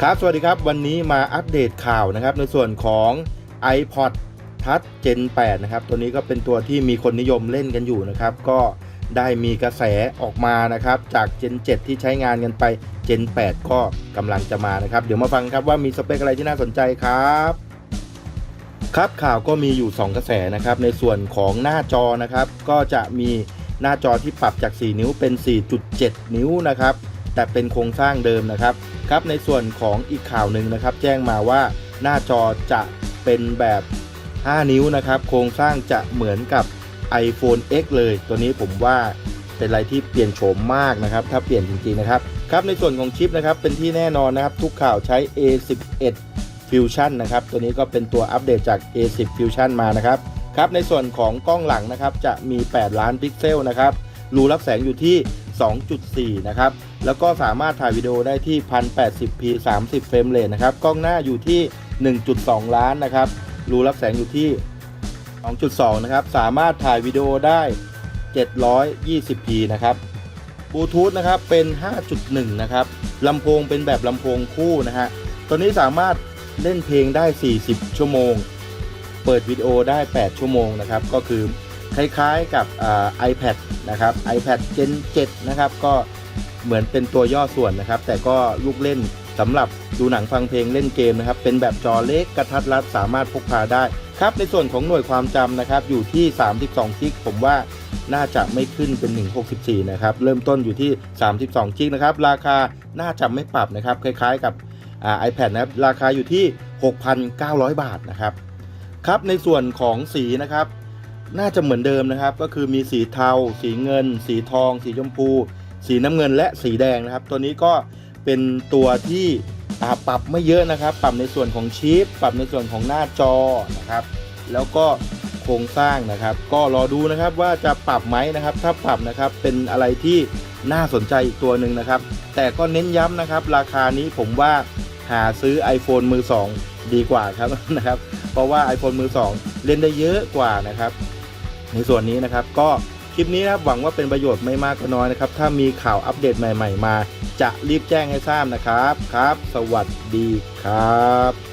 ครับ สวัสดีครับ วันนี้มาอัปเดตข่าวนะครับ ในส่วนของ iPod Touch Gen 8 นะครับ ตัวนี้ก็เป็นตัวที่มีคนนิยมเล่นกันอยู่นะครับ ก็ได้มีกระแสออกมานะครับ จาก Gen 7 ที่ใช้งานกันไป Gen 8 ก็กำลังจะมานะครับ เดี๋ยวมาฟังครับว่ามีสเปคอะไรที่น่าสนใจครับครับข่าวก็มีอยู่ 2 กระแสนะครับ ในส่วนของหน้าจอนะครับ ก็จะมีหน้าจอที่ปรับจาก 4 นิ้วเป็น 4.7 นิ้วนะครับ แต่เป็นโครงสร้างเดิมนะครับครับในส่วนของอีกข่าวหนึ่งนะครับ แจ้งมาว่าหน้าจอจะเป็นแบบ 5 นิ้วนะครับ โครงสร้างจะเหมือนกับ iPhone X เลย ตัวนี้ผมว่าเป็นอะไรที่เปลี่ยนโฉมมากนะครับ ถ้าเปลี่ยนจริงๆนะครับครับในส่วนของชิปนะครับเป็นที่แน่นอนนะครับ ทุกข่าวใช้ A11 Fusion นะครับ ตัวนี้ก็เป็นตัวอัปเดตจาก A10 Fusion มานะครับครับในส่วนของกล้องหลังนะครับจะมี 8 ล้านพิกเซลนะครับรูรับแสงอยู่ที่ 2.4 นะครับ แล้วก็สามารถถ่ายวิดีโอได้ที่ 1080p 30 เฟรมเรทนะครับ กล้องหน้าอยู่ที่ 1.2 ล้านนะครับ รูรับแสงอยู่ที่ 2.2 นะครับ สามารถถ่ายวิดีโอได้ 720p นะครับบลูทูธนะครับเป็น 5.1 นะครับลำโพงเป็นแบบลำโพงคู่นะฮะ ตัวนี้สามารถเล่นเพลงได้ 40 ชั่วโมง เปิดวิดีโอได้ 8 ชั่วโมงนะครับ ก็คือ คล้ายๆกับ iPad นะครับ iPad Gen 7 นะครับ ก็เหมือนเป็นตัวย่อส่วนนะครับ แต่ก็ลูกเล่นสำหรับดูหนังฟังเพลงเล่นเกมนะครับ เป็นแบบจอเล็กกระทัดรัดสามารถพกพาได้ครับ ในส่วนของหน่วยความจำนะครับ อยู่ที่ 32กิกผมว่าน่าจะไม่ขึ้นเป็น 164 นะครับ เริ่มต้นอยู่ที่ 32กิกนะครับ ราคาน่าจะไม่ปรับนะครับ คล้ายๆกับอ่า iPad นะครับ ราคาอยู่ที่ 6,900 บาทนะครับ ครับ ในส่วนของสีนะครับ น่าจะเหมือนเดิมนะครับ ก็คือมีสีเทา สีเงิน สีทอง สีชมพู สีน้ำเงินและสีแดงนะครับ ตัวนี้ก็เป็นตัวที่ปรับไม่เยอะนะครับ ปรับในส่วนของชิป ปรับในส่วนของหน้าจอนะครับ แล้วก็โครงสร้างนะครับ ก็รอดูนะครับว่าจะปรับไหมนะครับ ถ้าปรับนะครับเป็นอะไรที่น่าสนใจอีกตัวหนึ่งนะครับ แต่ก็เน้นย้ำนะครับ ราคานี้ผมว่าหาซื้อ iPhone มือ 2 ดีกว่าครับนะครับ เพราะว่า iPhone มือ 2 เล่นได้เยอะกว่านะครับ ในส่วนนี้นะครับ ก็คลิปนี้นะครับหวังว่าเป็นประโยชน์ไม่มากก็น้อยนะครับ ถ้ามีข่าวอัปเดตใหม่ ๆ มา จะรีบแจ้งให้ทราบนะครับครับ สวัสดีครับ